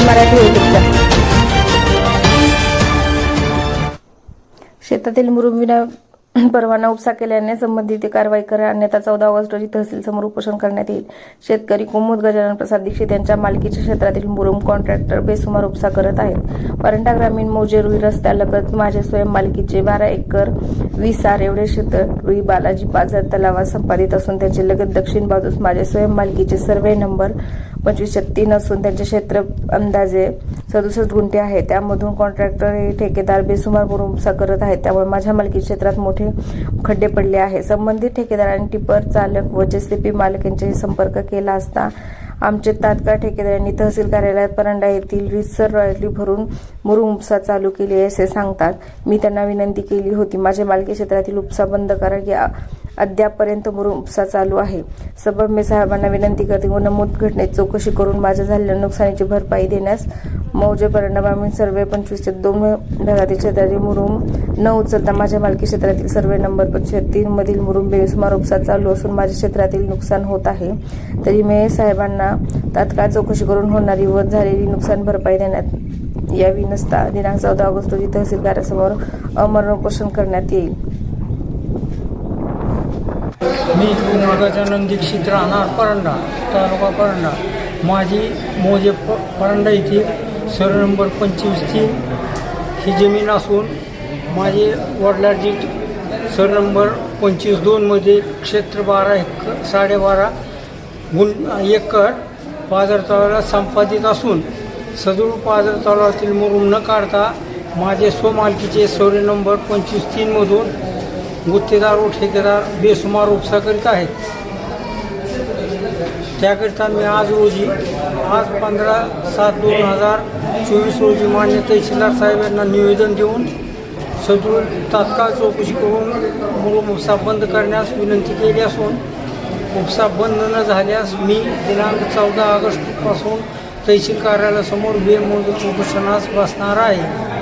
मराठी युट्यूबच्या शेतातील मुरुम परवाना उपसा केल्याने संबंधित कारवाई करा. अन्यथा चौदा ऑगस्ट रोजी तहसील समोर उपोषण करण्यात येईल. शेतकरी कुमुद गजानन प्रसाद दीक्षित यांच्या मालकीच्या क्षेत्रातील मुरुम कॉन्ट्रॅक्टर बेसुमार उपसा करत आहेत. परंडा ग्रामीण मौजे रुई रस्त्यालगत माझे स्वयं मालकीचे बारा एकर वीस आर एवढे क्षेत्र रुई बालाजी बाजार तलावात संपादित असून त्याचे लगत दक्षिण बाजूस माझे स्वयं मालकीचे सर्वे नंबर पंचवीस तीन असून त्यांचे क्षेत्र अंदाजे सदुसष्ट गुंठे आहे. त्यामधून कॉन्ट्रॅक्टर हे ठेकेदार बेसुमार मुरुमसा करत आहेत. त्यामुळे माझ्या मालकी क्षेत्रात मोठे खड्डे पडले आहे संबंधित ठेकेदार आणि टिपर चालक व जेसीपी मालक यांच्याशी संपर्क केला असता आमचे तात्काळ ठेकेदारांनी तहसील कार्यालयात परंडा येथील रितसर रॉयली भरून मुरुम उपसा चालू केली असे सांगतात. मी त्यांना विनंती केली होती. माझ्या मालकी क्षेत्रातील उपसा बंद करा. की अद्यापपर्यंत मुरुम उपसा चालू आहे. सबब मी साहेबांना विनंती करते व नमूद घटनेत चौकशी करून माझ्या झालेल्या नुकसानीची भरपाई देण्यास मौजे परंडा सर्वे पंचवीसच्या दोन भागातील क्षेत्रातील मुरुम न उचलता माझ्या मालकी क्षेत्रातील सर्वे नंबर पंचवीस तीन मधील मुरुम बेसुमार उपसा चालू असून माझ्या क्षेत्रातील नुकसान होत आहे. तरी मे साहेबांना तात्काळ चौकशी करून होणारी व झालेली नुकसान भरपाई देण्यात यावी नसता दिनांक चौदा ऑगस्ट रोजी तहसील कार्यासमोर अमरण उपोषण करण्यात येईल. मी गजानन दीक्षित राहणार परंडा तालुका परंडा. माझी मोजे प परंडा येथील सर नंबर पंचवीस तीन ही जमीन असून माझे वडिलांची सर नंबर पंचवीस दोनमध्ये क्षेत्र बारा एक साडेबारा गुण एकर पाझर तलावाला संपादित असून सदूर पाझर तलावातील मुरुम न काढता माझे स्वमालकीचे सौर्य नंबर पंचवीस तीनमधून गुत्तेदार व ठेकेदार बेसुमार उपसा करीत आहेत. त्याकरिता मी आज रोजी आज पंधरा सात दोन हजार चोवीस रोजी मान्य तहसीलदार साहेब यांना निवेदन देऊन सदूर तात्काळ चौकशी करून म्हणून उपसा बंद करण्यास विनंती केली असून उपसा बंद न झाल्यास मी दिनांक चौदा ऑगस्टपासून तहसील कार्यालयासमोर बेमोजूर उपोषणास बसणार आहे.